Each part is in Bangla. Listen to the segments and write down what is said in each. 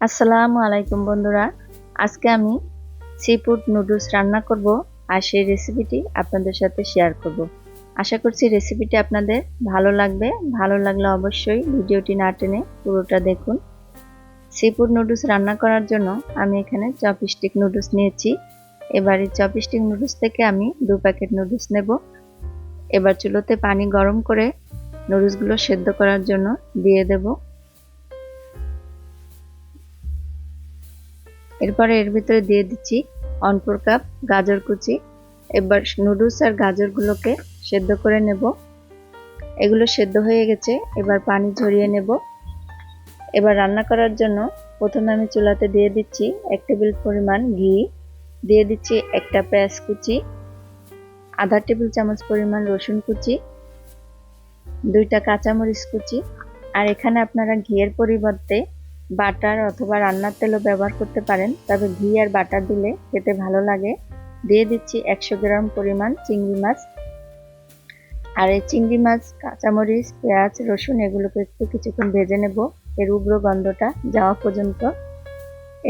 আসসালামু আলাইকুম বন্ধুরা। আজকে আমি সি ফুড নুডলস রান্না করব আর সেই রেসিপিটি আপনাদের সাথে শেয়ার করব। আশা করছি রেসিপিটি আপনাদের ভালো লাগবে। ভালো লাগলে অবশ্যই ভিডিওটি না টেনে পুরোটা দেখুন। সি ফুড নুডলস রান্না করার জন্য আমি এখানে চপস্টিক নুডলস নিয়েছি। এবার এই চপস্টিক নুডলস থেকে আমি দু প্যাকেট নুডলস নেব। এবার চুলোতে পানি গরম করে নুডলসগুলো সেদ্ধ করার জন্য দিয়ে দেবো। এরপরে এর ভিতরে দিয়ে দিচ্ছি অনপুর কাপ, গাজর কুচি। এবার নুডলস আর গাজরগুলোকে সেদ্ধ করে নেব। এগুলো সেদ্ধ হয়ে গেছে, এবার পানি ঝরিয়ে নেব। এবার রান্না করার জন্য প্রথমে আমি চুলাতে দিয়ে দিচ্ছি এক টেবিল পরিমাণ ঘি, দিয়ে দিচ্ছি একটা পেঁয়াজ কুচি, আধা টেবিল চামচ পরিমাণ রসুন কুচি, দুইটা কাঁচামরিচ কুচি। আর এখানে আপনারা ঘিয়ের পরিবর্তে বাটার অথবা রান্নার তেলও ব্যবহার করতে পারেন, তবে ঘি আর বাটার দিলে খেতে ভালো লাগে। দিয়ে দিচ্ছি একশো গ্রাম পরিমাণ চিংড়ি মাছ। আর এই চিংড়ি মাছ, কাঁচামরিচ, পেঁয়াজ, রসুন এগুলোকে একটু কিছুক্ষণ ভেজে নেব, এর উগ্র গন্ধটা যাওয়া পর্যন্ত।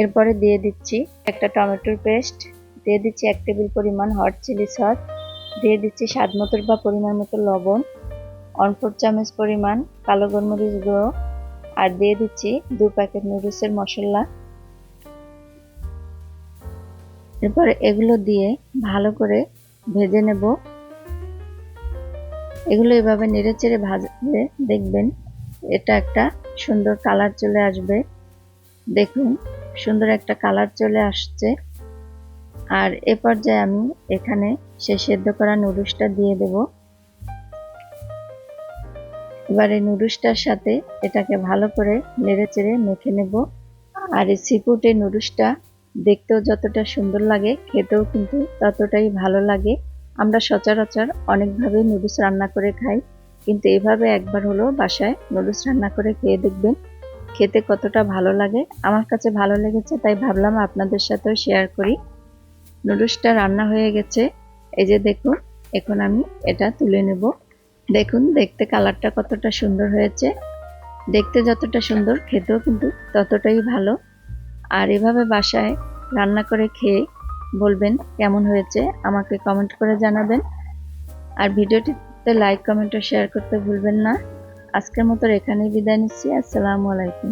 এরপরে দিয়ে দিচ্ছি একটা টমেটোর পেস্ট, দিয়ে দিচ্ছি এক টেবিল পরিমাণ হট চিলি সস, দিয়ে দিচ্ছি স্বাদ মতো বা পরিমাণ মতো লবণ ফোর চামচ পরিমাণ কালো গোলমরিচ গুঁড়ো আর দিয়ে দিচ্ছি দু প্যাকেট নুডলসের মশলা। এরপরে এগুলো দিয়ে ভালো করে ভেজে নেব। এগুলো এভাবে নেড়ে চেড়ে ভাজলে দেখবেন এটা একটা সুন্দর কালার চলে আসবে। দেখুন, সুন্দর একটা কালার চলে আসছে। আর এ পর্যায়ে আমি এখানে সে সেদ্ধ করা নুডলসটা দিয়ে দেবো। এবার নুডলসটার সাথে এটাকে ভালো করে নেড়ে চেড়ে মেখে নেব। আর এই এই নুডলসটা দেখতেও যতটা সুন্দর লাগে, খেতেও কিন্তু ততটাই ভালো লাগে। আমরা সচরাচর অনেকভাবে নুডলস রান্না করে খাই, কিন্তু এভাবে একবার হলো বাসায় নুডলস রান্না করে খেয়ে দেখবেন, খেতে কতটা ভালো লাগে। আমার কাছে ভালো লেগেছে, তাই ভাবলাম আপনাদের সাথেও শেয়ার করি। নুডলসটা রান্না হয়ে গেছে, এই যে দেখুন, এখন আমি এটা তুলে নেব। দেখুন, দেখতে কালারটা কতটা সুন্দর হয়েছে। দেখতে যতটা সুন্দর, খেতেও কিন্তু ততটাই ভালো। আর এভাবে বাসায় রান্না করে খেয়ে বলবেন কেমন হয়েছে, আমাকে কমেন্ট করে জানাবেন। আর ভিডিওটিতে লাইক কমেন্ট ও শেয়ার করতে ভুলবেন না। আজকের মতো এখানেই বিদায় নিচ্ছি। আসসালামু আলাইকুম।